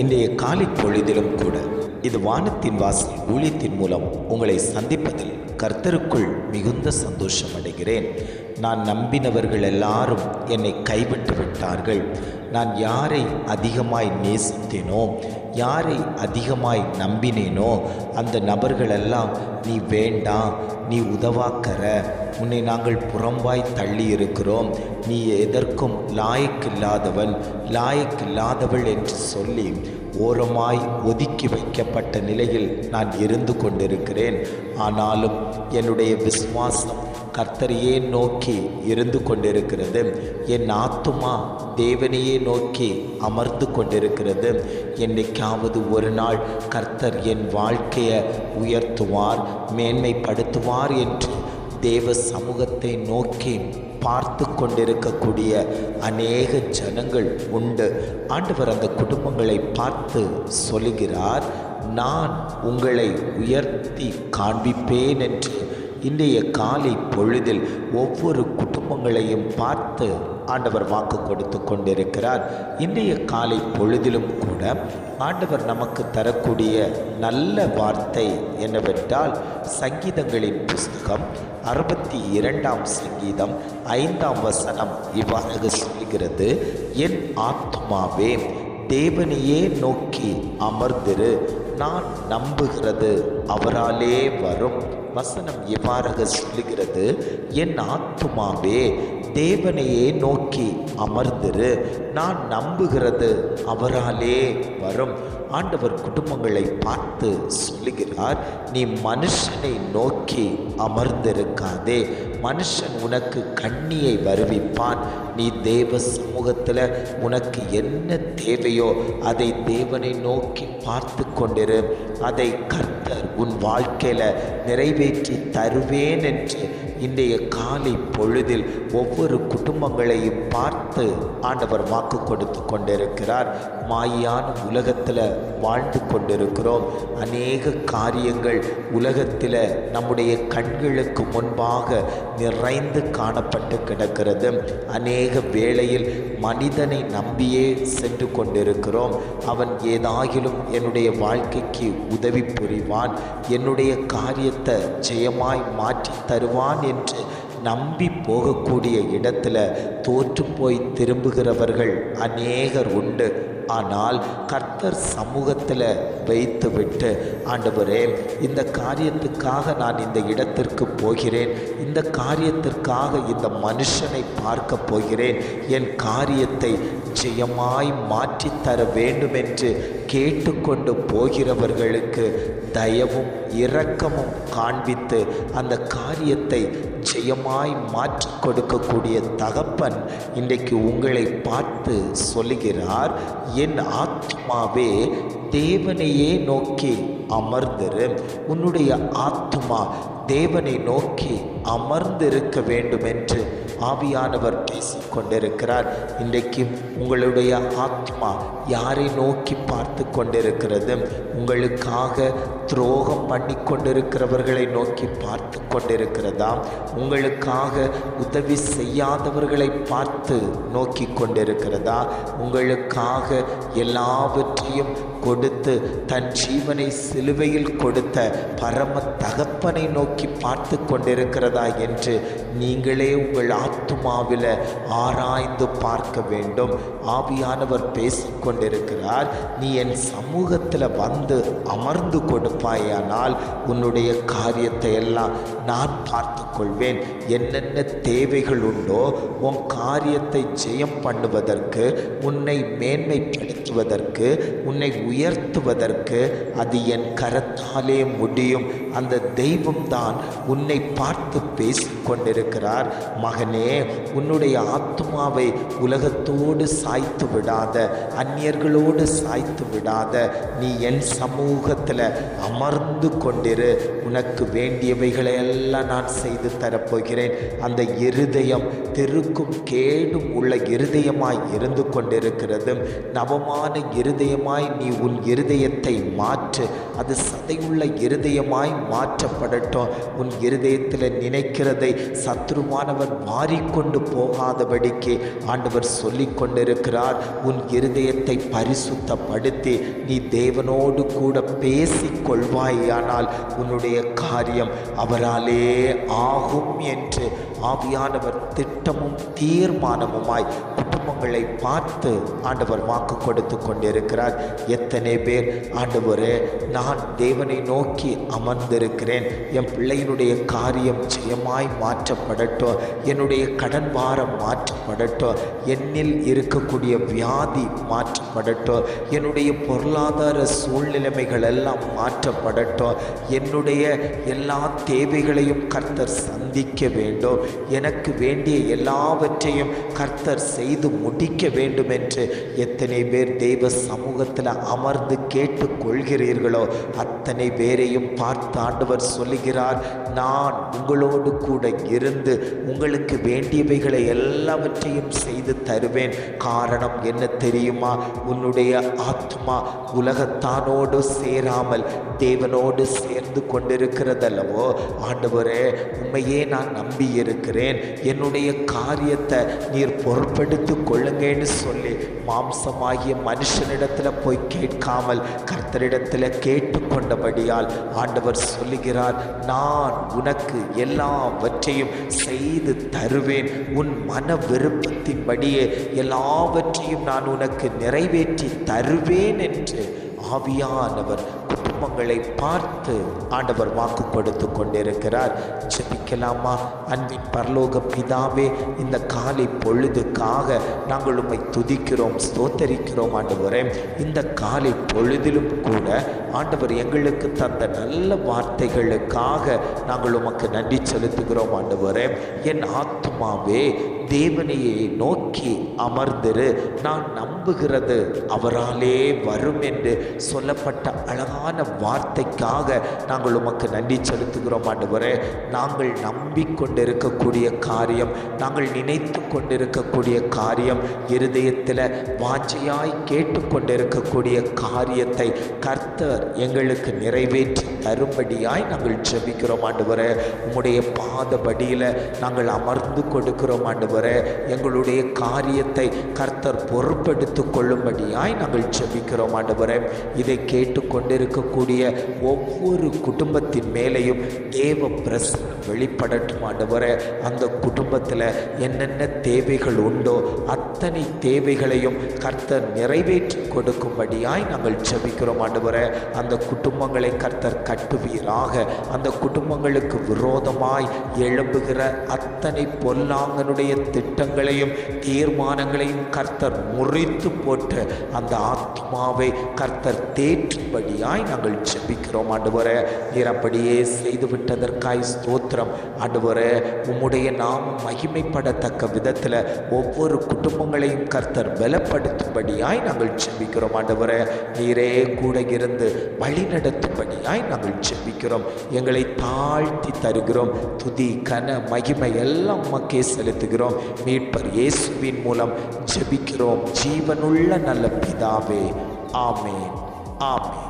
இன்றைய காலை பொழுதிலும் கூட இது வானத்தின் வாசல் ஊழியத்தின் மூலம் உங்களை சந்திப்பதில் கர்த்தருக்குள் மிகுந்த சந்தோஷம் அடைகிறேன். நான் நம்பினவர்கள் எல்லாரும் என்னை கைவிட்டு விட்டார்கள். நான் யாரை அதிகமாய் நேசித்தேனோ யாரை அதிகமாய் நம்பினேனோ அந்த நபர்களெல்லாம் நீ வேண்டாம் நீ உதவாக்கற. உன்னை நாங்கள் புறம்பாய் தள்ளி இருக்கிறோம் நீ எதற்கும் லாயக்கில்லாதவன் லாயக்கில்லாதவள் என்று சொல்லி ஓரமாய் ஒதுக்கி வைக்கப்பட்ட நிலையில் நான் இருந்து கொண்டிருக்கிறேன். ஆனாலும் என்னுடைய விசுவாசம் கர்த்தரையே நோக்கி இருந்து கொண்டிருக்கிறது. என் ஆத்துமா தேவனையே நோக்கி அமர்ந்து கொண்டிருக்கிறது. என்னைக்காவது ஒரு நாள் கர்த்தர் என் வாழ்க்கையை உயர்த்துவார் மேன்மைப்படுத்துவார் என்று தேவ சமூகத்தை நோக்கி பார்த்து கொண்டிருக்கக்கூடிய அநேக ஜனங்கள் உண்டு. ஆண்டவர் அந்த குடும்பங்களை பார்த்து சொல்லுகிறார் நான் உங்களை உயர்த்தி காண்பிப்பேன் என்று இன்றைய காலை பொழுதில் ஒவ்வொரு குடும்பங்களையும் பார்த்து ஆண்டவர் வாக்கு கொடுத்து கொண்டிருக்கிறார். இன்றைய காலை பொழுதிலும் கூட ஆண்டவர் நமக்கு தரக்கூடிய நல்ல வார்த்தை என்னவென்றால் சங்கீதங்களின் புஸ்தகம் அறுபத்தி இரண்டாம் சங்கீதம் ஐந்தாம் வசனம் இவ்வாறு சொல்கிறது என் ஆத்மாவே தேவனையே நோக்கி அமர்ந்திரு. நான் நம்புகிறது அவராலே வரும். வசனம் இவ்வாறாக சொல்லுகிறது? என் ஆத்துமாவே தேவனையே நோக்கி அமர்ந்திரு. நான் நம்புகிறது அவராலே வரும். ஆண்டவர் குடும்பங்களை பார்த்து சொல்லுகிறார் நீ மனுஷனை நோக்கி அமர்ந்திருக்காதே. மனுஷன் உனக்கு கண்ணியை வருவிப்பான். நீ தேவ சமூகத்தில் உனக்கு என்ன தேவையோ அதை தேவனை நோக்கி பார்த்து கொண்டிரு. அதை கர்த்தர் உன் வாழ்க்கையில் நிறைவேற்றி தருவேன் என்று இன்றைய காலை பொழுதில் ஒவ்வொரு குடும்பங்களையும் பார்த்து ஆண்டவர் வாக்கு கொடுத்து கொண்டிருக்கிறார். மாயான உலகத்தில் வாழ்ந்து கொண்டிருக்கிறோம். அநேக காரியங்கள் உலகத்தில் நம்முடைய கண்களுக்கு முன்பாக நிறைந்து காணப்பட்டு கிடக்கிறது. அநேக வேளையில் மனிதனை நம்பியே சென்று கொண்டிருக்கிறோம். அவன் ஏதாகிலும் என்னுடைய வாழ்க்கைக்கு உதவி புரிவான். என்னுடைய காரியத்தை ஜெயமாய் மாற்றி தருவான் என்று நம்பி போகக்கூடிய இடத்துல தோற்று போய் திரும்புகிறவர்கள் அநேகர் உண்டு. ஆனால் கர்த்தர் சமூகத்தில் வைத்துவிட்டு ஆண்டவரே இந்த காரியத்துக்காக நான் இந்த இடத்திற்கு போகிறேன். இந்த காரியத்திற்காக இந்த மனுஷனை பார்க்க போகிறேன். என் காரியத்தை ஜெயமாய் மாற்றித்தர வேண்டும் என்று கேட்டுக்கொண்டு போகிறவர்களுக்கு தயவும் இரக்கமும் காண்பித்து அந்த காரியத்தை ஜெயமாய் மாற்றி கொடுக்கக்கூடிய தகப்பன் இன்றைக்கு உங்களை பார்த்து சொல்லுகிறார் என் ஆத்மாவே தேவனையே நோக்கி அமர்ந்திரு. உன்னுடைய ஆத்மா தேவனை நோக்கி அமர்ந்திருக்க வேண்டும் என்று ஆவியானவர் பேசிக் கொண்டிருக்கிறார் இன்றைக்கு உங்களுடைய ஆத்மா யாரை நோக்கி பார்த்து கொண்டிருக்கிறது உங்களுக்காக துரோகம் பண்ணி கொண்டிருக்கிறவர்களை நோக்கி பார்த்து கொண்டிருக்கிறதா உங்களுக்காக உதவி செய்யாதவர்களை பார்த்து நோக்கி கொண்டிருக்கிறதா உங்களுக்காக எல்லாவற்றையும் கொடுத்து தன் ஜீவனை சிலுவையில் கொடுத்த பரம தகப்பனை நோக்கி பார்த்து கொண்டிருக்கிறதா என்று நீங்களே உங்கள் ஆத்துமாவில் ஆராய்ந்து பார்க்க வேண்டும். ஆவியானவர் பேசிக்கொண்டிருக்கிறார் நீ என் சமூகத்தில் வந்து அமர்ந்து கொடுப்பாயானால் உன்னுடைய காரியத்தை எல்லாம் நான் பார்த்து கொள்வேன் என்னென்ன தேவைகள் உண்டோ உன் காரியத்தை ஜெயம் பண்ணுவதற்கு உன்னை மேன்மைப்படுத்துவதற்கு உன்னை உயர்த்துவதற்கு அது என் கரத்தாலே முடியும். அந்த தெய்வம்தான் உன்னை பார்த்து பேசிக்கொண்டிருக்கிறார் மகனே உன்னுடைய ஆத்மாவை உலகத்தோடு சாய்த்து விடாத அந்நியர்களோடு சாய்த்து விடாத நீ என் சமூகத்தில் அமர்ந்து கொண்டிரு. உனக்கு வேண்டியவைகளை எல்லாம் நான் செய்து தரப்போகிறேன். அந்த இருதயம் தெருக்கும் கேடும் உள்ள இருதயமாய் இருந்து கொண்டிருக்கிறது. நவமான இருதயமாய் நீ உன் இருதயத்தை மாற்று. அது சதையுள்ள இருதயமாய் மாற்றப்படட்டும். உன் இருதயத்தில் நினைக்கிறதை சத்ருவானவர் மாறிக்கொண்டு போகாதபடிக்கு ஆண்டவர் சொல்லி கொண்டிருக்கிறார். உன் இருதயத்தை பரிசுத்தப்படுத்தி நீ தேவனோடு கூட பேசிக்கொள்வாயானால் உன்னுடைய காரியம் அவரால் ஆகும் என்று ஆவியானவர் திட்டமும் தீர்மானமுமாய் குடும்பங்களை பார்த்து ஆண்டவர் வாக்கு கொடுத்து கொண்டிருக்கிறார். எத்தனை பேர் ஆண்டவரே நான் தேவனை நோக்கி அமர்ந்திருக்கிறேன். என் பிள்ளையினுடைய காரியம் ஜெயமாய் மாற்றப்படட்டும். என்னுடைய கடன் வாரம் மாற்ற மாற்றப்படட்டும். என்னில் இருக்கக்கூடிய வியாதி மாற்றப்படட்டும். என்னுடைய பொருளாதார சூழ்நிலைமைகள் எல்லாம் மாற்றப்படட்டும். என்னுடைய எல்லா தேவைகளையும் கர்த்தர் சந்திக்க வேண்டும். எனக்கு வேண்டிய எல்லாவற்றையும் கர்த்தர் செய்து முடிக்க வேண்டும் என்று எத்தனை பேர் தெய்வ சமூகத்தில் அமர்ந்து கேட்டு கொள்கிறீர்களோ? அத்தனை பேரையும் பார்த்து ஆண்டவர் சொல்லுகிறார் நான் உங்களோடு கூட இருந்து உங்களுக்கு வேண்டியவைகளை எல்லாவற்றையும் செய்து தருவேன். காரணம் என்ன தெரியுமா? உன்னுடைய ஆத்மா உலகத்தானோடு சேராமல் தேவனோடு சேர்ந்து கொண்டிருக்கிறதல்லவோ? ஆண்டவரே உண்மையே நான் நம்பி இருக்கிறேன் என்னுடைய காரியத்தை நீர் பொருட்படுத்தி கொள்ளுங்கன்னு சொல்லி மாம்சமாகிய மனுஷனிடத்தில் போய் கேட்காமல் கர்த்தரிடத்தில் கேட்டுக்கொண்டபடியால் ஆண்டவர் சொல்லுகிறார் நான் உனக்கு எல்லாவற்றையும் செய்து தருவேன். உன் மன விருப்பத்தின்படியே எல்லாவற்றையும் நான் உனக்கு நிறைவேற்றி தருவேன் என்று ஆவியானவர் குடும்பங்களை பார்த்து ஆண்டவர் வாக்கு கொடுத்து கொண்டிருக்கிறார். ஜபிக்கலாமா? அன்பின் பரலோக பிதாவே இந்த காலை பொழுதுக்காக நாங்கள் உண்மை துதிக்கிறோம் ஸ்தோத்தரிக்கிறோம் ஆண்டவரே. இந்த காலை பொழுதிலும் கூட ஆண்டவர் எங்களுக்கு தந்த நல்ல வார்த்தைகளுக்காக நாங்கள் உமக்கு நன்றி செலுத்துகிறோம் ஆண்டவரே. என் ஆத்மாவே தேவனையை நோக்கி அமர்ந்திரு. நான் நம்புகிறது அவராலே வரும் என்று சொல்லப்பட்ட அழகான வார்த்தைக்காக நாங்கள் உமக்கு நன்றி செலுத்துகிறோம் ஆண்டு நாங்கள் நம்பிக்கொண்டிருக்கக்கூடிய காரியம் நாங்கள் நினைத்து கொண்டிருக்கக்கூடிய காரியம் இருதயத்தில் வாஞ்சையாய் கேட்டுக்கொண்டிருக்கக்கூடிய காரியத்தை கர்த்தர் எங்களுக்கு நிறைவேற்றி தரும்படியாய் நாங்கள் ஜெபிக்கிறோம் ஆண்டவரே. உம்முடைய பாதபடியில் நாங்கள் அமர்ந்து கொடுக்கிறோம் ஆண்டவரே. எங்களுடைய காரியத்தை கர்த்தர் பொறுப்பெடுத்து கொள்ளும்படியாய் நாங்கள் ஜெபிக்கிறோம் ஆண்டவரே. இதை கேட்டுக்கொண்டிருக்கக்கூடிய ஒவ்வொரு குடும்பத்தின் மேலேயும் தேவ பிரசனம் வெளிப்படட்டும் ஆண்டவரே அந்த குடும்பத்தில் என்னென்ன தேவைகள் உண்டோ அத்தனை தேவைகளையும் கர்த்தர் நிறைவேற்றி கொடுக்கும்படியாய் நாங்கள் ஜபிக்கிறோம் ஆண்டவரே. அந்த குடும்பங்களை கர்த்தர் கட்டுவீராக. அந்த குடும்பங்களுக்கு விரோதமாய் எழும்புகிற அத்தனை பொல்லாங்கனுடைய திட்டங்களையும் தீர்மானங்களையும் கர்த்தர் முறித்து போட்டு அந்த ஆத்மாவை கர்த்தர் தேற்றும்படியாய் நாங்கள் ஜபிக்கிறோம் ஆண்டவரே. நீர் அப்படியே செய்து விட்டதற்காய் ஸ்தோத்திரம். ஆண்டவரே உம்முடைய நாமம் மகிமைப்படத்தக்க விதத்தில் ஒவ்வொரு குடும்பங்களையும் கர்த்தர் பலப்படுத்தும்படியாய் நாங்கள் ஜெபிக்கிறோம் ஆண்டவரே. நீரே கூட இருந்து வழி நடத்தும்படியாய் நாங்கள் ஜெபிக்கிறோம். எங்களை தாழ்த்தி தருகிறோம். துதி கன மகிமை எல்லாம் உமக்கே செலுத்துகிறோம். மீட்பர் இயேசுவின் மூலம் ஜெபிக்கிறோம். ஜீவனுள்ள நல்ல பிதாவே. ஆமேன். ஆமேன்.